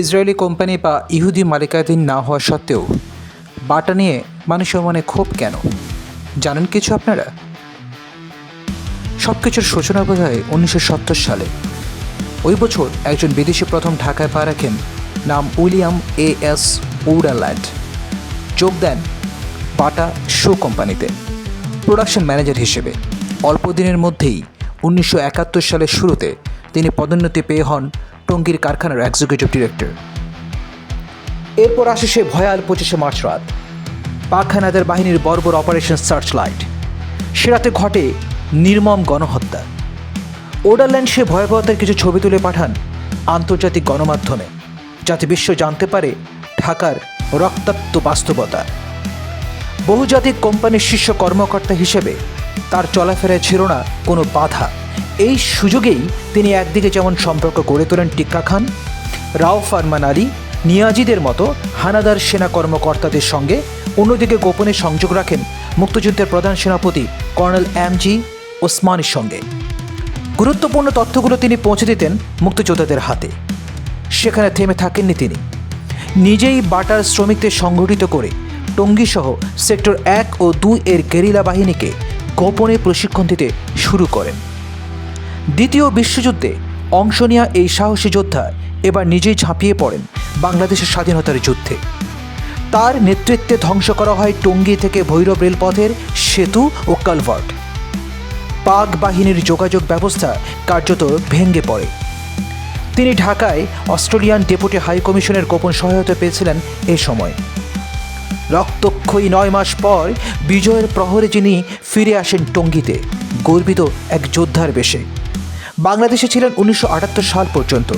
Israeli company বা ইহুদি মালিকাধীন না হওয়া সত্ত্বেও বাটা নিয়ে মানুষের মনে ক্ষোভ কেন? জানেন কিছু আপনারা? সব কিছুর সূচনা বোধ হয় উনিশশো সত্তর সালে। ওই বছর একজন বিদেশি প্রথম ঢাকায় পা রাখেন নাম উইলিয়াম এ এস ওডাল্যান্ড যোগ দেন বাটা শো কোম্পানিতে, প্রোডাকশন ম্যানেজার হিসেবে। অল্প দিনের মধ্যেই উনিশশো একাত্তর সালের শুরুতে তিনি পদোন্নতি পেয়ে হন টঙ্গীর কারখানার এক্সিকিউটিভ ডিরেক্টর এরপর আসে সে ভয়াল পঁচিশে মার্চ রাত। পাক হানাদার বাহিনীর বর্বর অপারেশন সার্চ লাইট সে রাতে ঘটে নির্মম গণহত্যা। ওডারল্যান্ড সে ভয়াবহতার কিছু ছবি তুলে পাঠান আন্তর্জাতিক গণমাধ্যমে, যাতে বিশ্ব জানতে পারে ঢাকার রক্তাক্ত বাস্তবতা। বহুজাতিক কোম্পানির শীর্ষ কর্মকর্তা হিসেবে তার চলাফেরায় ছিল না কোনো বাধা। এই সুযোগেই তিনি একদিকে যেমন সম্পর্ক গড়ে তোলেন টিক্কা খান, রাও ফারমান আলী, নিয়াজিদের মতো হানাদার সেনা কর্মকর্তাদের সঙ্গে, অন্যদিকে গোপনে সংযোগ রাখেন মুক্তিযুদ্ধের প্রধান সেনাপতি কর্নেল এম জি ওসমানের সঙ্গে। গুরুত্বপূর্ণ তথ্যগুলো তিনি পৌঁছে দিতেন মুক্তিযোদ্ধাদের হাতে। সেখানে থেমে থাকেননি তিনি। নিজেই বাটার শ্রমিকদের সংগঠিত করে টঙ্গীসহ সেক্টর এক ও দুই এর গেরিলা বাহিনীকে গোপনে প্রশিক্ষণ দিতে শুরু করেন। দ্বিতীয় বিশ্বযুদ্ধে অংশ নেওয়া এই সাহসী যোদ্ধা এবার নিজেই ঝাঁপিয়ে পড়েন বাংলাদেশের স্বাধীনতার যুদ্ধে। তার নেতৃত্বে ধ্বংস করা হয় টঙ্গী থেকে ভৈরব রেলপথের সেতু ও কালভার্ট। পাক বাহিনীর যোগাযোগ ব্যবস্থা কার্যত ভেঙে পড়ে। তিনি ঢাকায় অস্ট্রেলিয়ান ডেপুটি হাই কমিশনের গোপন সহায়তা পেয়েছিলেন এ সময়। রক্তক্ষয়ী নয় মাস পর বিজয়ের প্রহরে যিনি ফিরে আসেন টঙ্গীতে, গর্বিত এক যোদ্ধার বেশে। বাংলাদেশে ছিলেন উনিশশো আটাত্তর সাল পর্যন্ত।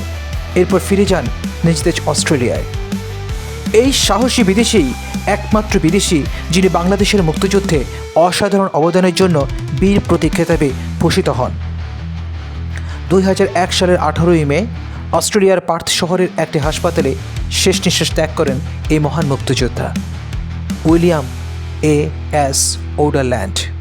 এরপর ফিরে যান নিজ দেশ অস্ট্রেলিয়ায়। এই সাহসী বিদেশি একমাত্র বিদেশি যিনি বাংলাদেশের মুক্তিযুদ্ধে অসাধারণ অবদানের জন্য বীর প্রতীক খেতাবে ভূষিত হন। দুই হাজার এক সালের আঠারোই মে অস্ট্রেলিয়ার পার্থ শহরের একটি হাসপাতালে শেষ নিঃশ্বাস ত্যাগ করেন এই মহান মুক্তিযোদ্ধা। William A S Ouderland.